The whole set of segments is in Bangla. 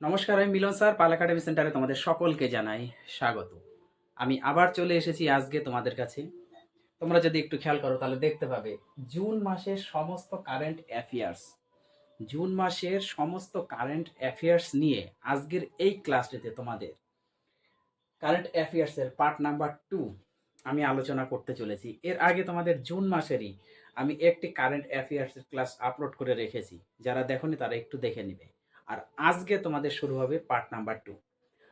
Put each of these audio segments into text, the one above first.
নমস্কার, আমি মিলন স্যার, পাল একাডেমি সেন্টারে তোমাদের সকলকে জানাই স্বাগত। আমি আবার চলে এসেছি আজকে তোমাদের কাছে। তোমরা যদি একটু খেয়াল করো, তাহলে দেখতে পাবে, জুন মাসের সমস্ত কারেন্ট অ্যাফেয়ার্স, জুন মাসের সমস্ত কারেন্ট অ্যাফেয়ার্স নিয়ে আজকের এই ক্লাসটিতে তোমাদের। কারেন্ট অ্যাফেয়ার্সের পার্ট নাম্বার টু আমি আলোচনা করতে চলেছি। এর আগে তোমাদের জুন মাসেরই আমি একটি কারেন্ট অ্যাফেয়ার্সের ক্লাস আপলোড করে রেখেছি। যারা দেখোনি তারা একটু দেখে নিবে। আর আজকে তোমাদের শুরু হবে পার্ট নাম্বার টু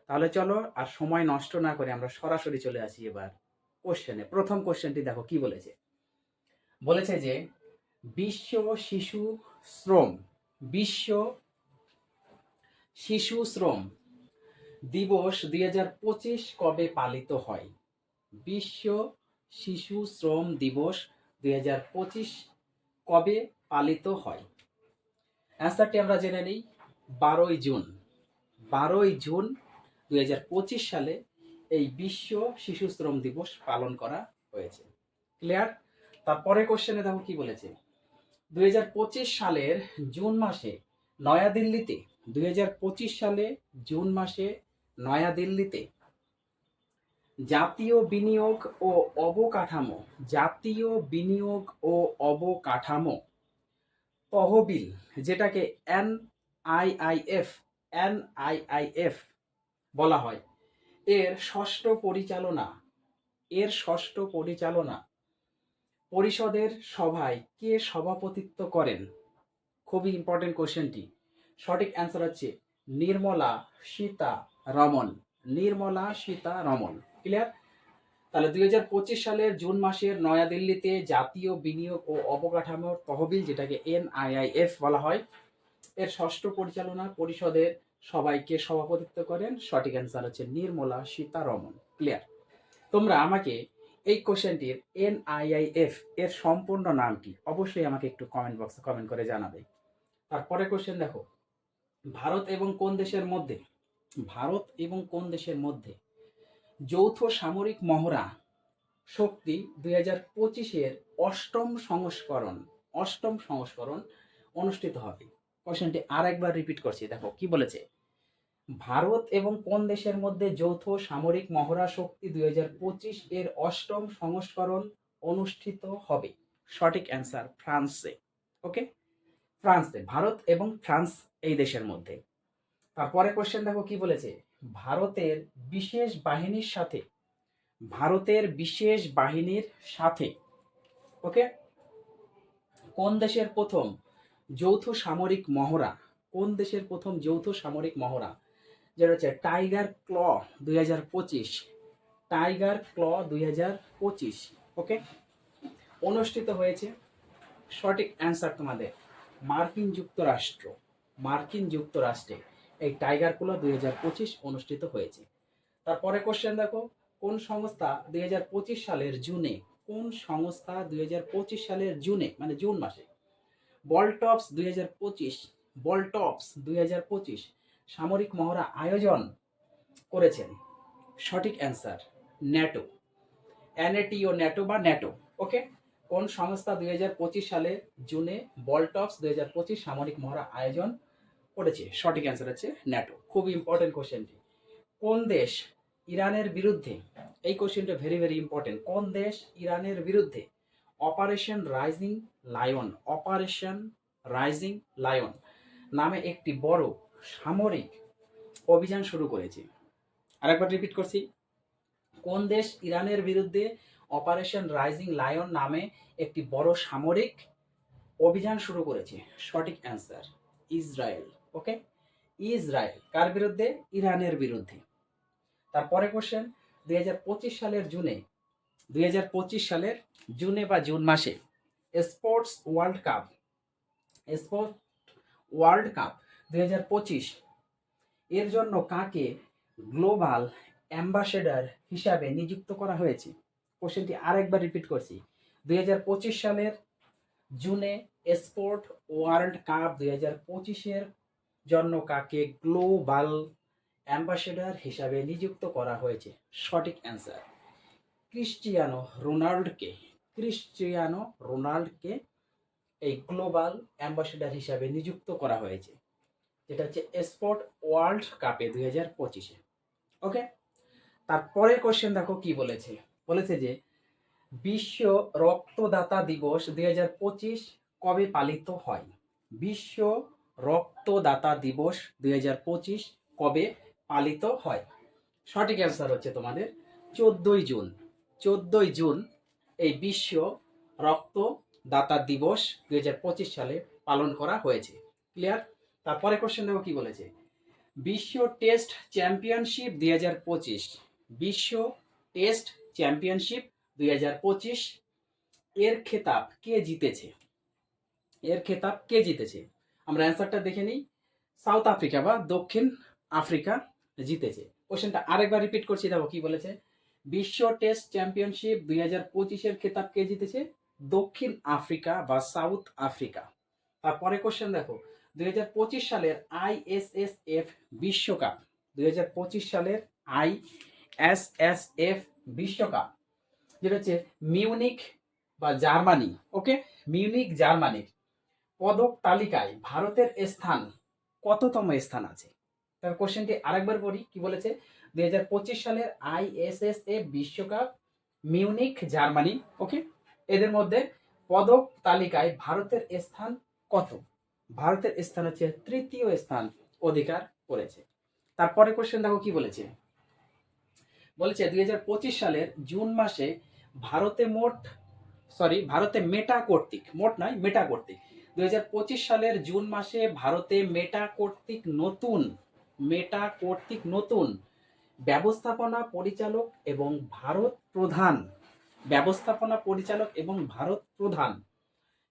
তাহলে চলো আর সময় নষ্ট না করে আমরা সরাসরি চলে আসি এবার কোশ্চেনে প্রথম কোশ্চেনটি দেখো কি বলেছে? বলেছে যে, বিশ্ব শিশু শ্রম, বিশ্ব শিশু শ্রম দিবস দুই কবে পালিত হয়? বিশ্ব শিশু শ্রম দিবস দুই কবে পালিত হয়? অ্যান্সারটি আমরা জেনে নিই। বারোই জুন বারোই জুন দুই হাজার পঁচিশ সালে এই বিশ্ব শিশু শ্রম দিবস পালন করা হয়েছে। ক্লিয়ার তারপরে কোশ্চেনে দেখো কি বলেছে। দুই হাজার পঁচিশ সালের জুন মাসে নয়াদিল্লিতে, দুই হাজার পঁচিশ সালে জুন মাসে নয়াদিল্লিতে জাতীয় বিনিয়োগ ও অবকাঠামো, জাতীয় বিনিয়োগ ও অবকাঠামো তহবিল, যেটাকে এন আইআইএফ এনআইআইএফ বলা হয়। এর ষষ্ঠ পরিচালনা, এর ষষ্ঠ পরিচালনা পরিষদের সভায় কে সভাপতিত্ব করেন? খুবই ইম্পর্টেন্ট কোশ্চেনটি সঠিক অ্যান্সার হচ্ছে Nirmala Sitharaman Nirmala Sitharaman clear তাহলে দুই হাজার পঁচিশ সালের জুন মাসের নয়াদিল্লিতে জাতীয় বিনিয়োগ ও অবকাঠামোর তহবিল, যেটাকে এনআইআইএফ বলা হয় ষষ্ঠ পরিচালনা পরিষদের সবাইকে সভাপতিত্ব করেন। সঠিক অ্যান্সার হচ্ছে নির্মলা সীতারমন। ক্লিয়ার তোমরা আমাকে এই কোশ্চেনটির এনআইআইএফ এর সম্পূর্ণ নাম কি? অবশ্যই আমাকে একটু কমেন্ট বক্সে কমেন্ট করে জানাবে। তারপরে কোশ্চেন দেখো। ভারত এবং কোন দেশের মধ্যে? ভারত এবং কোন দেশের মধ্যে? যৌথ সামরিক মহড়া শক্তি দুই হাজার পঁচিশের অষ্টম সংস্করণ অষ্টম সংস্করণ অনুষ্ঠিত হবে। কোশ্চেনটি আরেকবার রিপিট করছি। দেখো, কি বলেছে? ভারত এবং কোন দেশের মধ্যে যৌথ সামরিক মহড়া শক্তি দুই হাজার পঁচিশ এর অষ্টম সংস্করণ অনুষ্ঠিত হবে? সঠিক অ্যান্সার, ফ্রান্সে। ওকে? ফ্রান্সে। ভারত এবং ফ্রান্স এই দেশের মধ্যে। তারপরে কোশ্চেন দেখো কি বলেছে? ভারতের বিশেষ বাহিনীর সাথে। ভারতের বিশেষ বাহিনীর সাথে। ওকে? কোন দেশের প্রথম যৌথ সামরিক মহড়া। কোন দেশের প্রথম যৌথ সামরিক মহড়া? যেটা হচ্ছে টাইগার ক্ল দুই হাজার পঁচিশ। টাইগার ক্ল দুই হাজার পঁচিশ, ওকে? অনুষ্ঠিত হয়েছে। সঠিক অ্যান্সার তোমাদের, মার্কিন যুক্তরাষ্ট্র। মার্কিন যুক্তরাষ্ট্রে এই টাইগার ক্ল দুই হাজার পঁচিশ অনুষ্ঠিত হয়েছে। তারপরে কোশ্চেন দেখো, কোন সংস্থা দুই হাজার পঁচিশ সালের জুনে, কোন সংস্থা দুই হাজার পঁচিশ সালের জুনে মানে জুন মাসে বলটপস দুই হাজার পঁচিশ বলটপস দুই হাজার পঁচিশ, সামরিক মহড়া আয়োজন করেছেন। সঠিক answer, NATO. N A T O NATO বা ন্যাটো, ওকে? কোন সংস্থা দুই হাজার পঁচিশ সালে জুনে বলটপস দুই হাজার পঁচিশ সামরিক মহড়া আয়োজন করেছে? সঠিক অ্যান্সার হচ্ছে ন্যাটো। খুব ইম্পর্টেন্ট কোশ্চেনটি কোন দেশ ইরানের বিরুদ্ধে? এই কোশ্চেনটা ভেরি ভেরি ইম্পর্টেন্ট কোন দেশ ইরানের বিরুদ্ধে operation rising lion operation rising lion নামে একটি বড় সামরিক অভিযান শুরু করেছে। আরেকবার রিপিট করছি। কোন দেশ ইরানের বিরুদ্ধে অপারেশন রাইজিং লায়ন নামে একটি বড় সামরিক অভিযান শুরু করেছে? সঠিক অ্যান্সার ইসরায়েল। ওকে ইসরায়েল কার বিরুদ্ধে? ইরানের বিরুদ্ধে। তারপরে কোশ্চেন দুই হাজার পঁচিশ সালের জুনে দুই হাজার পঁচিশ সালের জুনে বা জুন মাসে sports world cup sport world cup দু হাজার পঁচিশ। এর জন্য কাকে গ্লোবাল অ্যাম্বাসেডার হিসাবে নিযুক্ত করা হয়েছে? কোশ্চেনটি আরেকবার রিপিট করছি। দুই হাজার পঁচিশ সালের জুনে স্পোর্ট ওয়ার্ল্ড কাপ দুই হাজার পঁচিশের জন্য কাকে গ্লোবাল অ্যাম্বাসেডার হিসাবে নিযুক্ত করা হয়েছে? সঠিক অ্যান্সার। ক্রিশ্চিয়ানো রোনাল্ডকে ক্রিশ্চিয়ানো রোনাল্ডকে এই গ্লোবাল অ্যাম্বাসেডার হিসাবে নিযুক্ত করা হয়েছে, যেটা হচ্ছে স্পোর্ট ওয়ার্ল্ড কাপে দুই হাজার পঁচিশে। ওকে তারপরের কোশ্চেন দেখো কি বলেছে? বলেছে যে, বিশ্ব রক্তদাতা দিবস দুই হাজার পঁচিশ কবে পালিত হয়? বিশ্ব রক্তদাতা দিবস দুই হাজার পঁচিশ কবে পালিত হয়? সঠিক অ্যান্সার হচ্ছে তোমাদের চোদ্দই জুন। চোদ্দই জুন এই বিশ্ব রক্তদাতা দিবস দুই হাজার পঁচিশ সালে পালন করা হয়েছে। ক্লিয়ার তারপরে কোশ্চেন দেখো কি বলেছে? বিশ্ব টেস্ট চ্যাম্পিয়নশিপ দুই বিশ্ব টেস্ট চ্যাম্পিয়নশিপ দুই হাজার পঁচিশ। এর খেতাব কে জিতেছে? এর খেতাব কে জিতেছে? আমরা অ্যান্সারটা দেখে নিই। সাউথ আফ্রিকা বা দক্ষিণ আফ্রিকা জিতেছে। কোশ্চেনটা আরেকবার রিপিট করছি, দেখো কি বলেছে? বিশ্ব টেস্ট চ্যাম্পিয়নশিপ দুই হাজার পঁচিশের খেতাব কে জিতেছে? দক্ষিণ আফ্রিকা বা সাউথ আফ্রিকা। তারপরে কোশ্চেন দেখো, দুই হাজার পঁচিশ সালের আইএসএসএফ বিশ্বকাপ। দুই হাজার পঁচিশ সালের আই এস এস এফ বিশ্বকাপ। যেটা হচ্ছে মিউনিক বা জার্মানি, ওকে? মিউনিক জার্মানির পদক তালিকায় ভারতের স্থান কততম স্থান আছে? তার কোশ্চেনটি আরেকবার পড়ি, কি বলেছে? দুই হাজার পঁচিশ সালের আইএসএসএফ বিশ্বকাপ মিউনিক জার্মানি, ওকে? এদের মধ্যে পদক তালিকায় ভারতের স্থান কত? ভারতের স্থান হচ্ছে তৃতীয় স্থান অধিকার করেছে। তারপরে কোশ্চেন দেখো কি বলেছে? বলেছে দুই হাজার পঁচিশ সালের জুন মাসে ভারতে মোট সরি ভারতে মেটা কর্তৃক, মোট নয়, মেটা কর্তৃক। দুই হাজার পঁচিশ সালের জুন মাসে ভারতে মেটা কর্তৃক নতুন, মেটা কর্তৃক নতুন ব্যবস্থাপনা পরিচালক এবং ভারত প্রধান। ব্যবস্থাপনা পরিচালক এবং ভারত প্রধান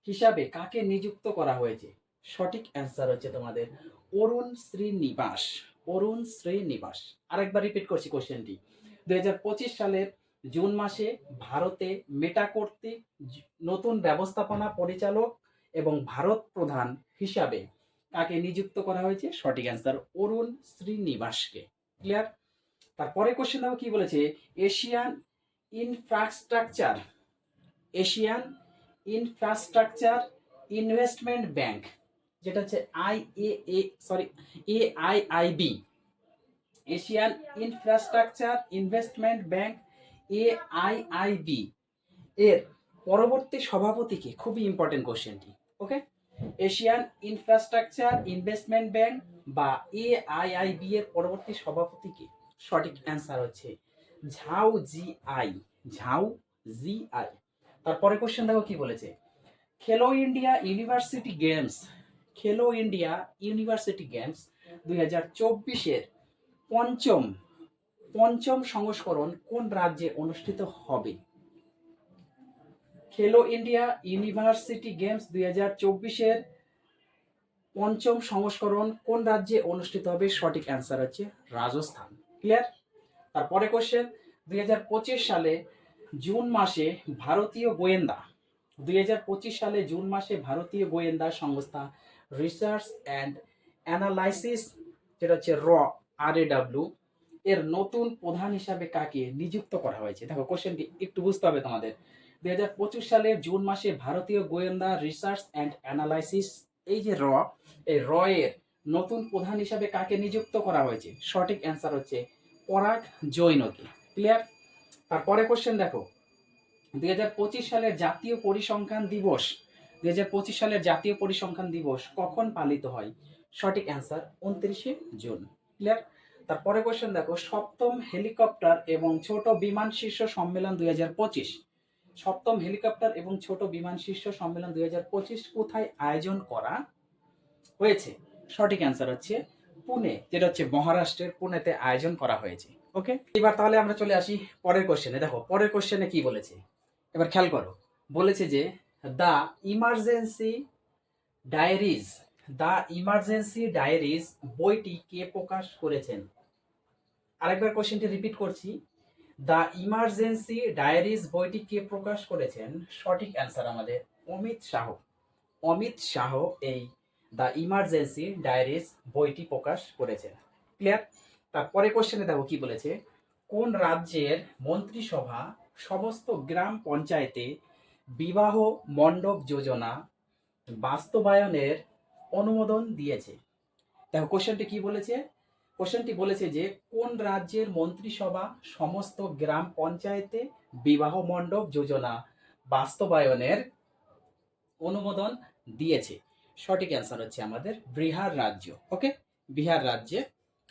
হিসাবে কাকে নিযুক্ত করা হয়েছে? সঠিক অ্যান্সার হচ্ছে তোমাদের অরুণ শ্রীনিবাস। অরুণ শ্রীনিবাস। আরেকবার রিপিট করছি কোশ্চেনটি পঁচিশ সালের জুন মাসে ভারতে মেটা কর্তৃক নতুন ব্যবস্থাপনা পরিচালক এবং ভারত প্রধান হিসাবে কাকে নিযুক্ত করা হয়েছে? সঠিক অ্যান্সার অরুণ শ্রীনিবাসকে। ক্লিয়ার তারপরে কোশ্চেন দেখো কি বলেছে? Asian infrastructure Asian infrastructure investment bank যেটা হচ্ছে I A A sorry A I I B Asian infrastructure investment bank A I I B এর পরবর্তী সভাপতিকে খুবই ইম্পর্টেন্ট কোশ্চেনটি okay Asian infrastructure investment bank বা এ আই আই বি এর পরবর্তী সভাপতিকে সঠিক অ্যান্সার হচ্ছে ঝাউ জি আই, ঝাউ জি আই। তারপরে কোশ্চেন দেখো কি বলেছে? Khelo India university games, Khelo India university games দুই হাজার চব্বিশের পঞ্চম পঞ্চম সংস্করণ কোন রাজ্যে অনুষ্ঠিত হবে? খেলো ইন্ডিয়া ইউনিভার্সিটি গেমস দুই হাজার চব্বিশের পঞ্চম সংস্করণ কোন রাজ্যে অনুষ্ঠিত হবে? সঠিক অ্যান্সার হচ্ছে রাজস্থান। ক্লিয়ার তারপরে কোশ্চেন দুই হাজার পঁচিশ সালে জুন মাসে ভারতীয় গোয়েন্দা, দুই হাজার পঁচিশ সালে জুন মাসে ভারতীয় গোয়েন্দা সংস্থা রিসার্চ অ্যান্ড অ্যানালাইসিস যেটা হচ্ছে র আর এর নতুন প্রধান হিসাবে কাকে নিযুক্ত করা হয়েছে? দেখো কোশ্চেনটি একটু বুঝতে হবে তোমাদের। দুই হাজার পঁচিশ সালের জুন মাসে ভারতীয় গোয়েন্দা রিসার্চ অ্যান্ড অ্যানালাইসিস এই যে র, এই র এর নতুন প্রধান হিসাবে কাকে নিযুক্ত করা হয়েছে? সঠিক অ্যান্সার হচ্ছে পরাগ জৈনকে। ক্লিয়ার তারপরে কোশ্চেন দেখো। দুই হাজার পঁচিশ সালের জাতীয় পরিসংখ্যান দিবস, দুই হাজার পঁচিশ সালের জাতীয় পরিসংখ্যান দিবস কখন পালিত হয়? সঠিক অ্যান্সার উনত্রিশে জুন। ক্লিয়ার তারপরে কোশ্চেন দেখো। সপ্তম হেলিকপ্টার এবং ছোট বিমান শীর্ষ সম্মেলন দুই হাজার পঁচিশ। সপ্তম হেলিকপ্টার এবং ছোট বিমান শীর্ষ সম্মেলন দুই হাজার পঁচিশ কোথায় আয়োজন করা হয়েছে? সঠিক অ্যান্সার হচ্ছে পুনে, যেটা হচ্ছে মহারাষ্ট্রের পুনেতে আয়োজন করা হয়েছে। ওকে এবার তাহলে আমরা চলে আসি পরের কোশ্চেনে দেখো, পরের কোশ্চেনে কি বলেছে? এবার খেয়াল করো, বলেছে যে the emergency diaries the emergency diaries বইটি কে প্রকাশ করেছেন? আরেকবার কোশ্চেনটি রিপিট করছি। দ্য ইমার্জেন্সি ডায়েরিজ বইটি কে প্রকাশ করেছেন? সঠিক অ্যান্সার আমাদের অমিত শাহ। অমিত শাহ এই দ্য ইমার্জেন্সি ডায়েরিজ বইটি প্রকাশ করেছেন ক্লিয়ার? তারপরে কোশ্চেনে দেখো কি বলেছে? কোন রাজ্যের মন্ত্রিসভা সমস্ত গ্রাম পঞ্চায়েতে বিবাহ মণ্ডপ যোজনা বাস্তবায়নের অনুমোদন দিয়েছে? দেখো কোশ্চেনটি কি বলেছে? কোশ্চেনটি বলেছে যে কোন রাজ্যের মন্ত্রিসভা সমস্ত গ্রাম পঞ্চায়েতে বিবাহ মণ্ডপ যোজনা বাস্তবায়নের অনুমোদন দিয়েছে? সঠিক অ্যান্সার হচ্ছে আমাদের বিহার রাজ্য, ওকে? বিহার রাজ্যে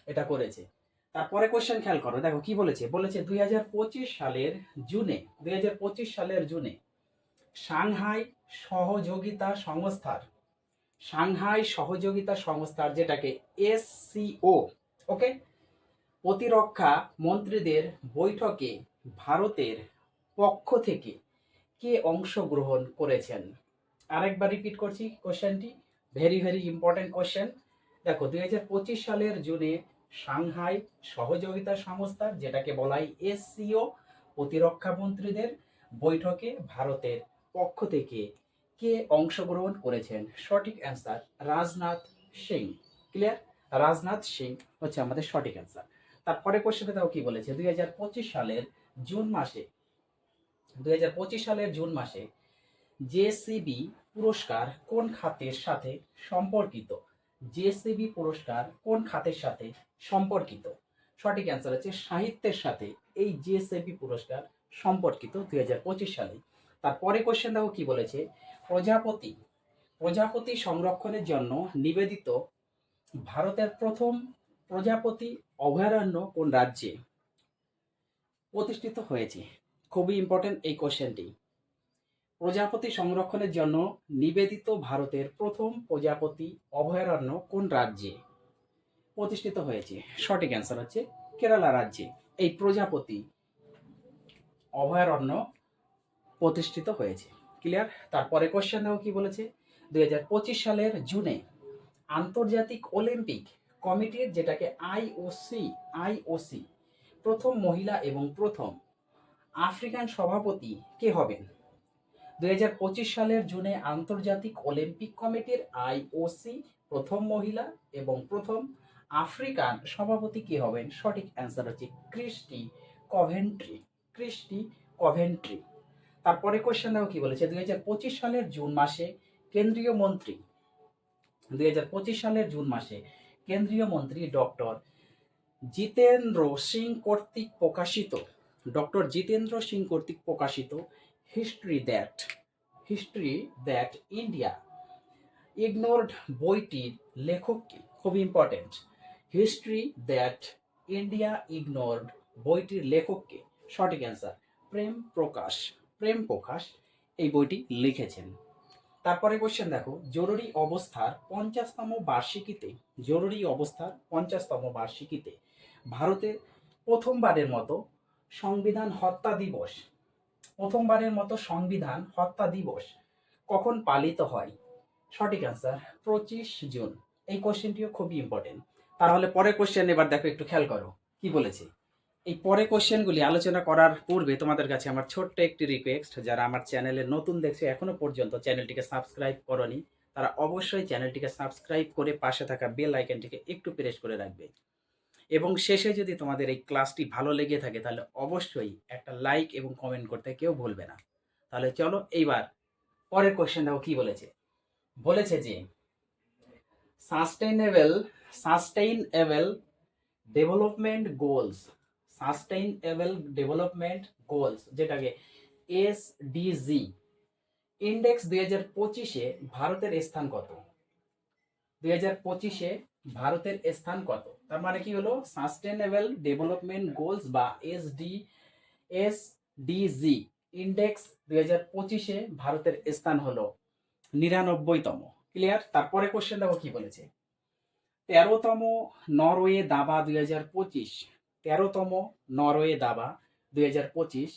এটা করেছে। তারপরে কোয়েশ্চেন খেয়াল করো, দেখো কি বলেছে? বলেছে দুই হাজার পঁচিশ সালের জুনে, দুই হাজার পঁচিশ সালের জুনে সাংহাই সহযোগিতা সংস্থার, সাংহাই সহযোগিতা সংস্থার যেটাকে এসসিও, ওকে? প্রতিরক্ষা মন্ত্রীদের বৈঠকে ভারতের পক্ষ থেকে কে অংশগ্রহণ করেছেন? আরেকবার রিপিট করছি কোশ্চেনটি ভেরি ভেরি ইম্পর্টেন্ট কোশ্চেন দেখো দু হাজার পঁচিশ সালের জুনে সাংহাই সহযোগিতা সংস্থা, যেটাকে বলা হয় এসসিও প্রতিরক্ষা মন্ত্রীদের বৈঠকে ভারতের পক্ষ থেকে কে অংশগ্রহণ করেছেন? সঠিক অ্যান্সার রাজনাথ সিং। ক্লিয়ার রাজনাথ সিং হচ্ছে আমাদের সঠিক অ্যান্সার তারপরে কোশ্চেনে তাও কি বলেছে? দুই হাজার পঁচিশ সালের জুন মাসে, দুই হাজার পঁচিশ সালের জুন মাসে জেসিবি পুরস্কার কোন খাতের সাথে সম্পর্কিত? জেসিবি পুরস্কার কোন খাতের সাথে সম্পর্কিত? সঠিক অ্যান্সার হচ্ছে সাহিত্যের সাথে এই জেসিবি পুরস্কার সম্পর্কিত দুই হাজার পঁচিশ সালে। তারপরে কোশ্চেন দেখো কি বলেছে? প্রজাপতি। প্রজাপতি সংরক্ষণের জন্য নিবেদিত ভারতের প্রথম প্রজাপতি অভয়ারণ্য কোন রাজ্যে? প্রতিষ্ঠিত হয়েছে। খুবই ইম্পর্টেন্ট এই কোশ্চেনটি প্রজাপতি সংরক্ষণের জন্য নিবেদিত ভারতের প্রথম প্রজাপতি অভয়ারণ্য কোন রাজ্যে? প্রতিষ্ঠিত হয়েছে। সঠিক অ্যান্সার হচ্ছে কেরালা রাজ্যে। এই প্রজাপতি অভয়ারণ্য প্রতিষ্ঠিত হয়েছে। ক্লিয়ার তারপরে কোশ্চেন দেখো কি বলেছে? দু হাজার পঁচিশ সালের জুনে আন্তর্জাতিক অলিম্পিক কমিটির যেটাকে আইওসি আইওসি প্রথম মহিলা এবং প্রথম আফ্রিকান সভাপতি কে হবেন? দুই হাজার পঁচিশ সালের জুনে আন্তর্জাতিক অলিম্পিক কমিটির আইওসি প্রথম মহিলা এবং প্রথম আফ্রিকান সভাপতি কে হবেন? সঠিক অ্যান্সার হচ্ছে ক্রিস্টি কভেন্ট্রি ক্রিস্টি কভেন্ট্রি। তারপরে কোশ্চেন দেখো কি বলেছে? দুই হাজার পঁচিশ সালের জুন মাসে কেন্দ্রীয় মন্ত্রী দুই হাজার পঁচিশ সালের জুন মাসে কেন্দ্রীয় মন্ত্রী ডক্টর জিতেন্দ্র সিং কর্তৃক প্রকাশিত, ডক্টর জিতেন্দ্র সিং কর্তৃক প্রকাশিত history that history that India ignored বইটির লেখক কি খুব important history that India ignored বইটির লেখককে সঠিক অ্যান্সার প্রেম প্রকাশ প্রেম প্রকাশ এই বইটি লিখেছেন। তারপরে কোশ্চেন দেখো, জরুরি অবস্থার পঞ্চাশতম বার্ষিকীতে, জরুরি অবস্থার পঞ্চাশতম বার্ষিকীতে ভারতে প্রথমবারের মতো সংবিধান হত্যা দিবস প্রথমবারের মতো সংবিধান হত্যা দিবস কখন পালিত হয়? সঠিক অ্যান্সার পঁচিশ জুন। এই কোশ্চেনটিও খুবই ইম্পর্টেন্ট তাহলে পরের কোশ্চেন এবার দেখো, একটু খেয়াল করো। কি বলেছে? এই পরে কোশ্চেনগুলি আলোচনা করার পূর্বে তোমাদের কাছে আমার ছোট্ট একটি রিকোয়েস্ট যারা আমার চ্যানেলে নতুন দেখছে, এখনও পর্যন্ত চ্যানেলটিকে সাবস্ক্রাইব করনি, তারা অবশ্যই চ্যানেলটিকে সাবস্ক্রাইব করে পাশে থাকা বেল আইকনটিকে একটু প্রেস করে রাখবে। এবং শেষে যদি তোমাদের এই ক্লাসটি ভালো লেগে থাকে, তাহলে অবশ্যই একটা লাইক এবং কমেন্ট করতে কেউ ভুলবে না। তাহলে চলো এইবার পরের কোশ্চেন দেখো কি বলেছে? বলেছে যে sustainable sustainable development goals sustainable development goals যেটাকে এস এসডিজি ইন্ডেক্স দুই হাজার পঁচিশে ভারতের স্থান কত? দুই হাজার পঁচিশে ভারতের স্থান কত? তার মানে কি হলো? সাস্টেনেবল ডেভেলপমেন্ট গোলস বা এসডি এসডিজি ইন্ডেক্স দুই হাজার পঁচিশে ভারতের স্থান হলো নিরানব্বইতম। ক্লিয়ার তারপরে কোশ্চেন দেখো কি বলেছে। তেরোতম নরওয়ে দাবা দুই হাজার পঁচিশ। তেরোতম নরওয়ে দাবা দুই হাজার পঁচিশ।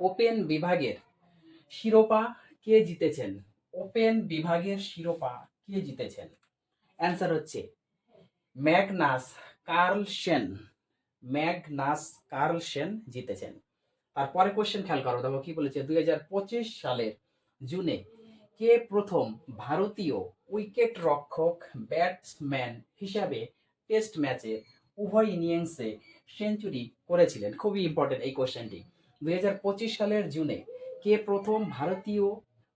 ওপেন বিভাগের শিরোপা কে জিতেছেন? ওপেন বিভাগের শিরোপা কে জিতেছেন? অ্যান্সার হচ্ছে ম্যাগনাস কার্লসেন ম্যাগনাস কার্লসেন জিতেছেন। তারপরে কোশ্চেন খেয়াল করো, দেখো কি বলেছে, দুই হাজার পঁচিশ সালের জুনে কে প্রথম ভারতীয় উইকেট রক্ষক ব্যাটসম্যান হিসাবে টেস্ট ম্যাচে উভয় ইনিংসে সেঞ্চুরি করেছিলেন? খুবই ইম্পর্টেন্ট এই কোশ্চেনটি দুই সালের জুনে কে প্রথম ভারতীয়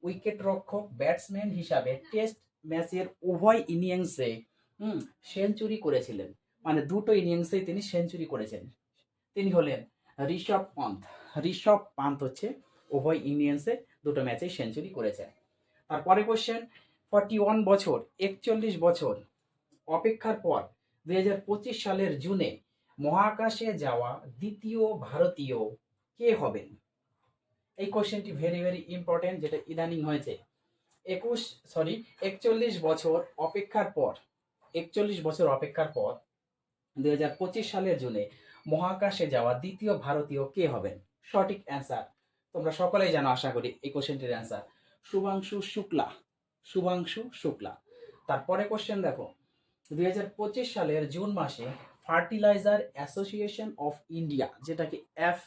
উইকেট রক্ষক ব্যাটসম্যান হিসাবে টেস্ট ম্যাচের উভয় ইনিংসে, হুম, সেঞ্চুরি করেছিলেন। মানে দুটো ইনিংসেই তিনি সেঞ্চুরি করেছেন। তিনি হলেন ঋষভ পন্থ। ঋষভ পান্ত হচ্ছে উভয় ইনিংসে দুটো ম্যাচে সেঞ্চুরি করেছেন। তারপরে কোশ্চেন ফর্টি ওয়ান বছর, একচল্লিশ বছর অপেক্ষার পর দুই হাজার পঁচিশ সালের জুনে মহাকাশে যাওয়া দ্বিতীয় ভারতীয় কে হবেন? এই কোশ্চেনটি ভেরি ভেরি ইম্পর্টেন্ট যেটা ইদানিং হয়েছে। একুশ সরি একচল্লিশ বছর অপেক্ষার পর, একচল্লিশ বছর অপেক্ষার পর, দুই হাজার পঁচিশ সালের জুনে মহাকাশে যাওয়া দ্বিতীয় ভারতীয় কে হবেন? সঠিক অ্যান্সার তোমরা সকলেই জানো, আশা করি, এই কোশ্চেনটির অ্যান্সার শুভাংশু শুক্লা। শুভাংশু শুক্লা। তারপরে কোশ্চেন দেখো। দুই হাজার পঁচিশ সালের জুন মাসে ফার্টিলাইজার অ্যাসোসিয়েশন অফ ইন্ডিয়া, যেটাকে এফ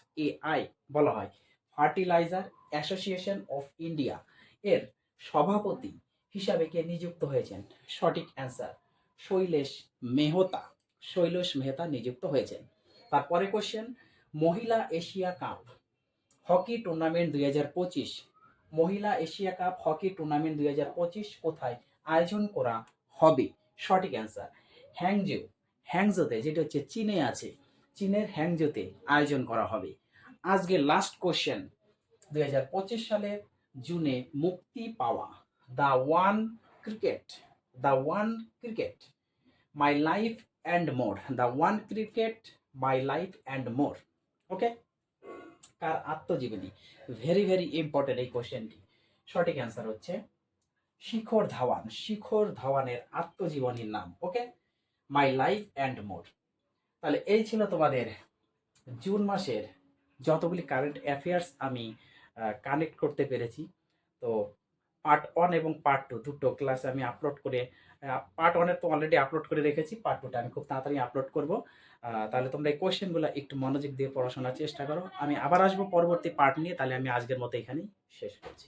আই বলা হয়, ফার্টিলাইজার অ্যাসোসিয়েশন অফ ইন্ডিয়া, এর সভাপতি হিসাবে কে নিযুক্ত হয়েছেন? সঠিক অ্যান্সার শৈলেশ মেহতা। শৈলেশ মেহতা নিযুক্ত হয়েছেন। তারপরে কোশ্চেন মহিলা এশিয়া কাপ, হকি টুর্নামেন্ট দুই হাজার পঁচিশ। মহিলা এশিয়া কাপ, হকি টুর্নামেন্ট দুই হাজার পঁচিশ কোথায় আয়োজন করা হবে? সঠিক অ্যান্সার হ্যাংজো হ্যাংজোতে যেটা হচ্ছে চীনে আছে, চীনের হ্যাংজোতে আয়োজন করা হবে। আজকে লাস্ট কোশ্চেন দুই হাজার পঁচিশ সালের জুনে মুক্তি পাওয়া the one cricket, the one cricket, my life and more, the one cricket, my life and more. Okay কার আত্মজীবনী? ভেরি ভেরি ইম্পর্টেন্ট এই কোশ্চেনটি সঠিক অ্যান্সার হচ্ছে শিখর ধাওয়ান, শিখর ধাওয়ানের আত্মজীবনীর নাম। Okay my life and more. তাহলে এই ছিল তোমাদের জুন মাসের যতগুলি কারেন্ট অ্যাফেয়ার্স আমি কানেক্ট করতে পেরেছি। তো পার্ট ওয়ান এবং পার্ট টু দুটো ক্লাস আমি আপলোড করে পার্ট ওয়ানের তো অলরেডি আপলোড করে রেখেছি পার্ট টুটা আমি খুব তাড়াতাড়ি আপলোড করব। তাহলে তোমরা এই কোয়েশ্চেনগুলো একটু মনোযোগ দিয়ে পড়াশোনার চেষ্টা করো। আমি আবার আসব পরবর্তী পার্ট নিয়ে, তাহলে আমি আজকের মতো এখানেই শেষ করছি।